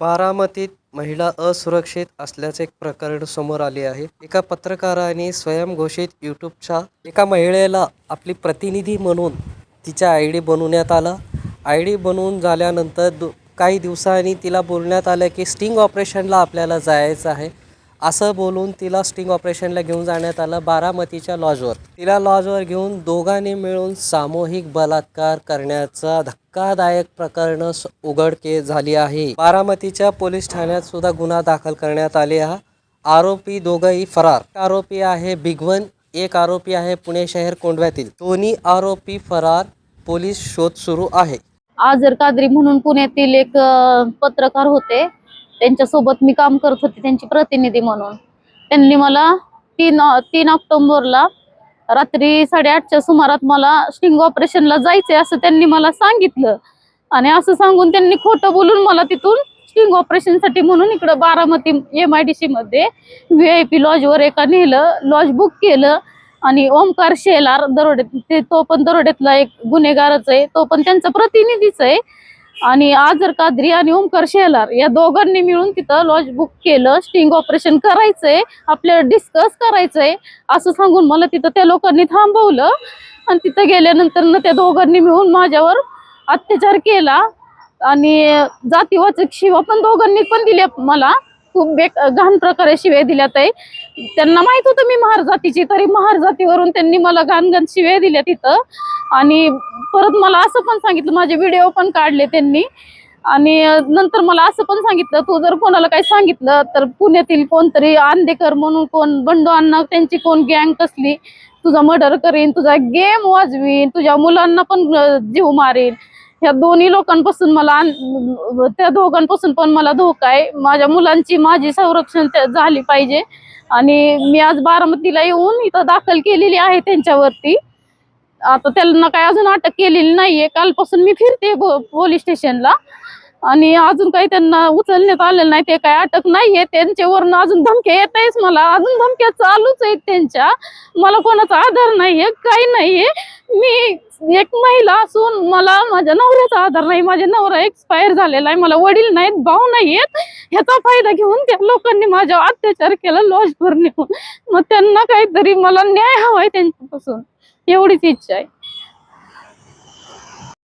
बारामतीत महिला असुरक्षित असल्याचे एक प्रकरण समोर आले आहे. एका पत्रकाराने स्वयंघोषित यूट्यूबच्या एका महिलेला आपली प्रतिनिधी म्हणून तिचा आय डी बनवण्यात आला. आय डी बनवून झाल्यानंतर दु काही दिवसांनी तिला बोलण्यात आलं की स्टिंग ऑपरेशनला आपल्याला जायचं आहे. असं बोलून तिला स्टिंग ऑपरेशनला घेऊन जाण्यात आलं बारामतीच्या लॉजवर. तिला लॉजवर घेऊन दोघांनी मिळून सामूहिक बलात्कार करण्याचा धक्कादायक प्रकरण उघडके झाली आहे. बारामतीच्या पोलीस ठाण्यात सुद्धा गुन्हा दाखल करण्यात आले हा आरोपी दोघंही फरार. आरोपी आहे बिगवन एक आरोपी आहे पुणे शहर कोंडव्यातील. दोन्ही आरोपी फरार. पोलीस शोध सुरू आहे. आजर कादरी म्हणून पुण्यातील एक पत्रकार होते. त्यांच्यासोबत मी काम करत होते त्यांची प्रतिनिधी म्हणून. त्यांनी मला तीन तीन ऑक्टोबरला रात्री साडेआठच्या सुमारात मला स्टिंग ऑपरेशनला जायचंय असं त्यांनी मला सांगितलं. आणि असं सांगून त्यांनी खोटं बोलून मला तिथून स्टिंग ऑपरेशनसाठी म्हणून इकडं Baramati M I D C मध्ये व्ही आय पी लॉजवर एका नेलं लॉज बुक केलं. आणि ओमकार शेलार दरोड्यात ते तो पण दरोड्यातला एक गुन्हेगारच आहे तो पण त्यांचा प्रतिनिधीच आहे. आणि आजर कादरी आणि ओमकर शेलार या दोघांनी मिळून तिथं लॉज बुक केलं स्टिंग ऑपरेशन करायचंय आपल्याला डिस्कस करायचंय असं सांगून मला तिथं त्या लोकांनी थांबवलं. आणि तिथं गेल्यानंतर ना त्या दोघांनी मिळून माझ्यावर अत्याचार केला. आणि जातीवाचक शिवा पण दोघांनी पण दिल्या मला. खूप बेक घाण प्रकारे शिव्या दिल्यात आहे त्यांना माहीत होतं मी महार जातीची तरी महार जातीवरून त्यांनी मला घाण घाण शिव्या दिल्या तिथं आणि परत मला असं पण सांगितलं माझे व्हिडिओ पण काढले त्यांनी. आणि नंतर मला असं पण सांगितलं तू जर कोणाला काही सांगितलं तर पुण्यातील कोणतरी आंदेकर म्हणून कोण बंडू अण्णा त्यांची कोण गँग कसली तुझा मर्डर करीन तुझा गेम वाजवीन तुझ्या मुलांना पण जीव मारेन. ह्या दोन्ही लोकांपासून मला त्या दोघांपासून पण मला धोका आहे. माझ्या मुलांची माझी संरक्षण त्या- झाली पाहिजे. आणि मी आज बारामतीला येऊन इथं दाखल केलेली आहे त्यांच्यावरती. आता त्यांना काय अजून अटक केलेली नाहीये. कालपासून मी फिरते पोलीस स्टेशनला. आणि अजून काही त्यांना उचलण्यात आलेलं नाही ते काय अटक नाहीये त्यांच्यावरून अजून धमक्या येत आहेत मला. अजून धमक्या चालूच आहेत त्यांच्या. मला कोणाचा आधार नाहीये काही नाहीये. मी एक महिला असून मला माझ्या नवऱ्याचा आधार नाही माझ्या नवरा एक्सपायर झालेला आहे मला वडील नाहीत भाऊ नाहीयेत. ह्याचा फायदा घेऊन त्या लोकांनी माझ्यावर अत्याचार केला लॉजवर नेऊन. मग त्यांना काहीतरी मला न्याय हवाय त्यांच्यापासून. एवढीच इच्छा आहे.